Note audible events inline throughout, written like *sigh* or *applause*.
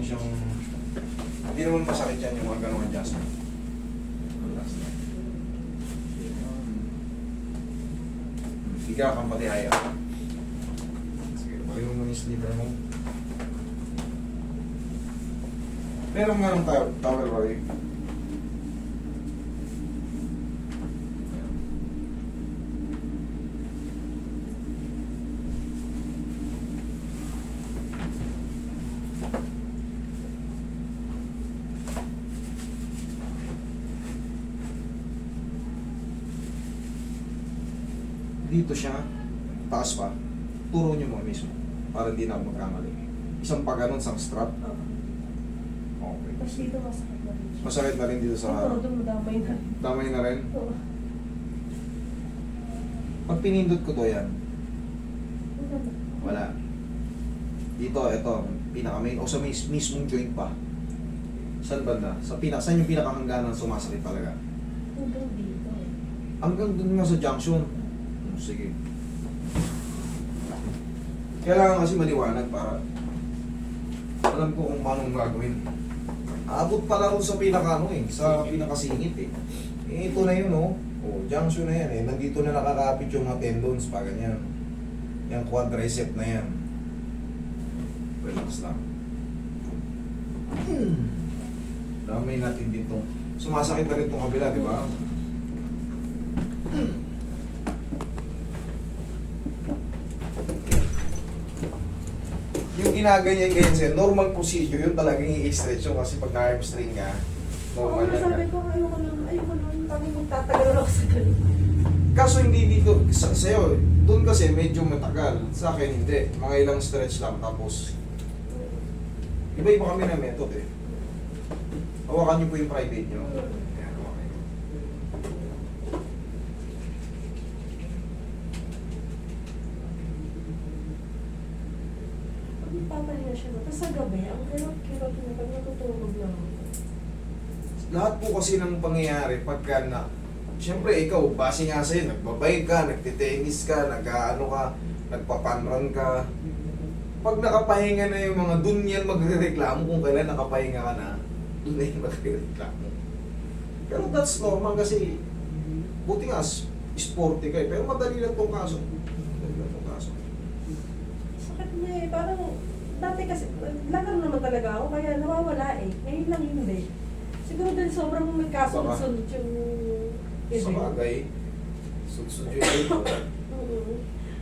lang siyang... Hindi naman masakit yan yung mga ganong adjustment. Higa kang pati haya. Sige, balik mo muna yung sleeper mo. Meron nga ng towel, towel Roy. Dito siya, taas pa. Turo niyo mo mismo. Para hindi na ako magkamali. Isang pa ganun, isang strap. Oo. Okay. Tapos dito masakit na rin siya. Masakit na rin dito sa Ito, madamay na. Damay na rin. Oo. Pag pinindot ko to yan, Wala. Dito, ito, pinaka main, o sa mis mismong joint pa. Saan banda? Sa pinaka, saan yung pinakahangganan sumasakit talaga? Hanggang dito. Hanggang dun nga sa junction. Hmm, Sige. Kailangan kasi maliwanag para alam ko kung paano gagawin. Abot pala rin sa pinaka ano eh, sa pinakasingit eh. Eh, ito na yun oh. Oh, junction na yan eh. Nandito na nakakapit yung mga tendons pa ganyan. Yung quadricep na yan. Relax lang. Hmm. Damay natin dito. Sumasakit na rin itong kabila, di ba? Yung ginaganyan ganyan sa'yo, normal procedure yun talagang i-stretch yun kasi pag na-hamstring ka, normal yan. sabi ko, ayoko lang, ayoko lang, kami magtatagal ako sa ganun. Kaso hindi dito, sa, sa'yo, doon kasi medyo matagal. Sa akin hindi, mga ilang stretch lang tapos iba-iba kami ng method eh. Hawakan niyo po yung private niyo. Ayan, hawakan niyo. Pag papahinga siya, no? tapos sa gabi, ang kirot-kirot niya pag natutulog lang. ako. Lahat po kasi ng pangyayari pagka na Siyempre, ikaw, base nga sa'yo, nagbabay ka, nagtitennis ka, nag-ano ka, nagpapanran ka. Pag nakapahinga na yung mga dun yan magre-reklamo kung kailan nakapahinga ka na, dun na yung magre-reklamo. Pero that's normal kasi, buti nga, sporty ka eh. Pero madali lang tong kaso. Madali lang tong kaso. Sakit niya eh, parang, dati kasi, lakar naman talaga ako, kaya nawawala eh. Ngayon lang hindi. Siguro dahil sobrang may kasunod-sunod yung Sa bagay, sudsud yun dito. Oo.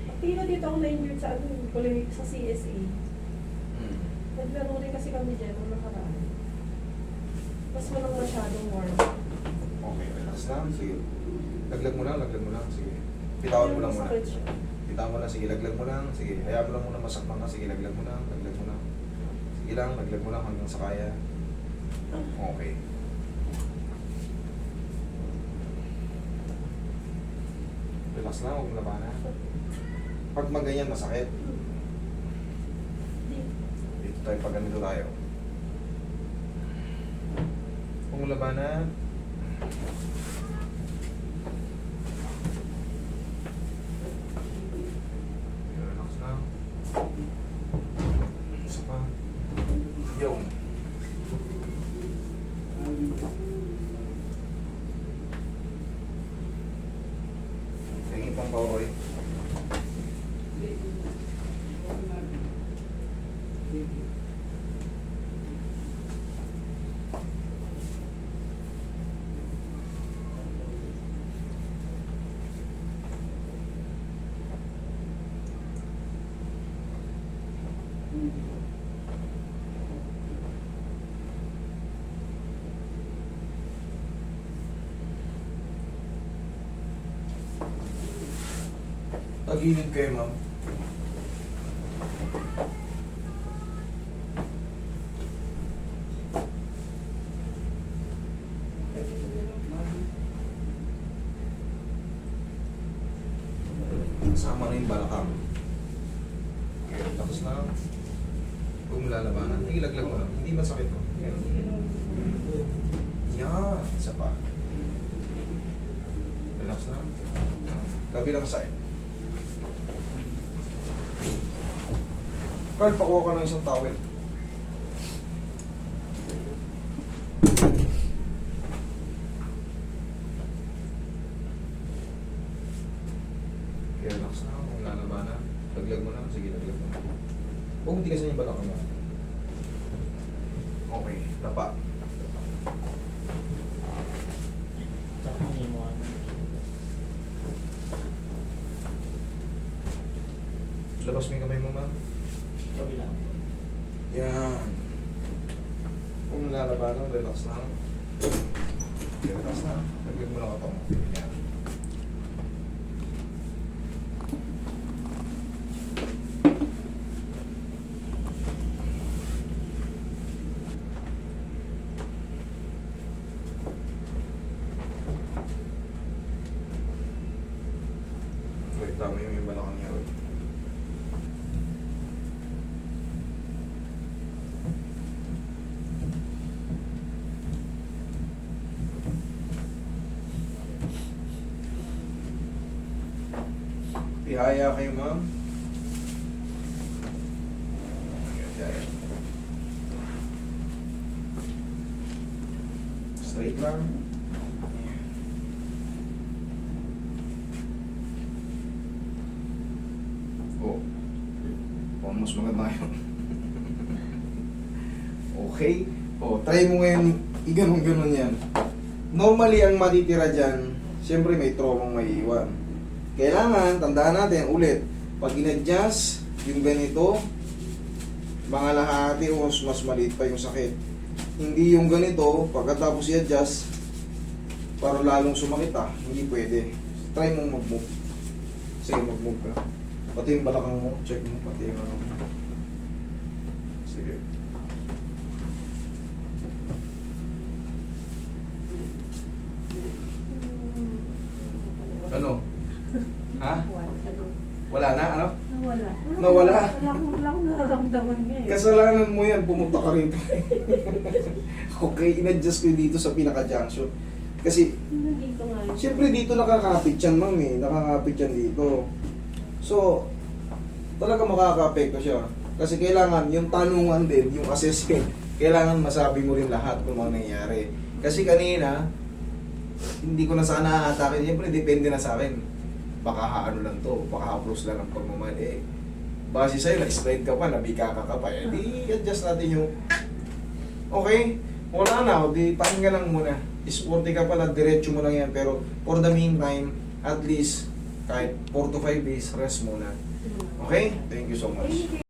Actually, dito ako na-injured sa, ano, kulimik sa CSA. Hmm. Naglaro rin kasi kami dyan nung nakaraan. Tapos walang masyadong warm. Okay, relax lang. Sige. Laglag mo lang, laglag mo lang. Sige. Bitawan mo lang muna. Masakit siya. Bitawan mo lang. Sige, laglag mo lang. Sige, hayaan mo lang muna masakman ka. Sige, laglag mo lang. Laglag mo lang. Sige lang, laglag mo lang hanggang sa kaya. Okay. Relax lang, huwag labanan. Pag maganyan, masakit. Di- Dito tayo, pag ganito tayo. Huwag labanan. Relax lang. Isa pa. Yung. Tingin pang pauroy. Tagilid kayo, ma'am. Sama na yung balakang. Tapos na. Mo lalabanan. Ilaglag mo lang. Hindi masakit to. Yan. Isa pa. Relax na. Kabilang side. Carl, pakuha ka ng isang towel. Relax na ako. Wala na ba na? Laglag mo na. Sige, laglag mo na. Huwag mo tigasan yung balak mo. Okay, tapa. Labas mo yung kamay mo, ma'am. Kabila. Yan. Kung lalabanan, relax lang. Relax lang. Lagyan mo lang ito. Yan. Wait, tama yung yung balakang niya. Tihaya kayo, ma'am. Straight lang. Oh. Mas maganda yun. okay. Oh, try mo ngayon iganon-ganon yan. Normally, ang matitira dyan, siyempre may traumang may iwan. Kailangan, tandaan natin ulit, pag in-adjust yung ganito, mga lahati o mas, mas maliit pa yung sakit. Hindi yung ganito, pagkatapos i-adjust, para lalong sumakit ah, hindi pwede. Try mong mag-move. Sige, mag-move ka. Pati yung balakang mo, check mo, pati yung ano. Sige. Ano? Ha? Wala na, ano? Nawala. Nawala? Akong nararamdaman nga eh. Kasalanan mo yan, pumunta ka rito. *laughs* okay, in-adjust ko dito sa pinaka-junction. Kasi, Nandito nga yun. siyempre dito nakakapit yan, ma'am eh. Nakakapit yan dito. So, talaga makaka-apekto siya. Kasi kailangan, yung tanungan din, yung assessment, kailangan masabi mo rin lahat kung ano nangyayari. Kasi kanina, hindi ko na sana atake. Siyempre, depende na sa akin. Baka ano lang to, baka approach lang ang pagmamahal. Eh, base sa'yo, na-slide ka pa, nabika ka pa. Eh, di adjust natin yung... Okay, wala na, o di pahinga lang muna. Sporty ka pala, diretso mo lang yan. Pero for the meantime, at least, kahit 4 to 5 days, rest muna. Okay? Thank you so much.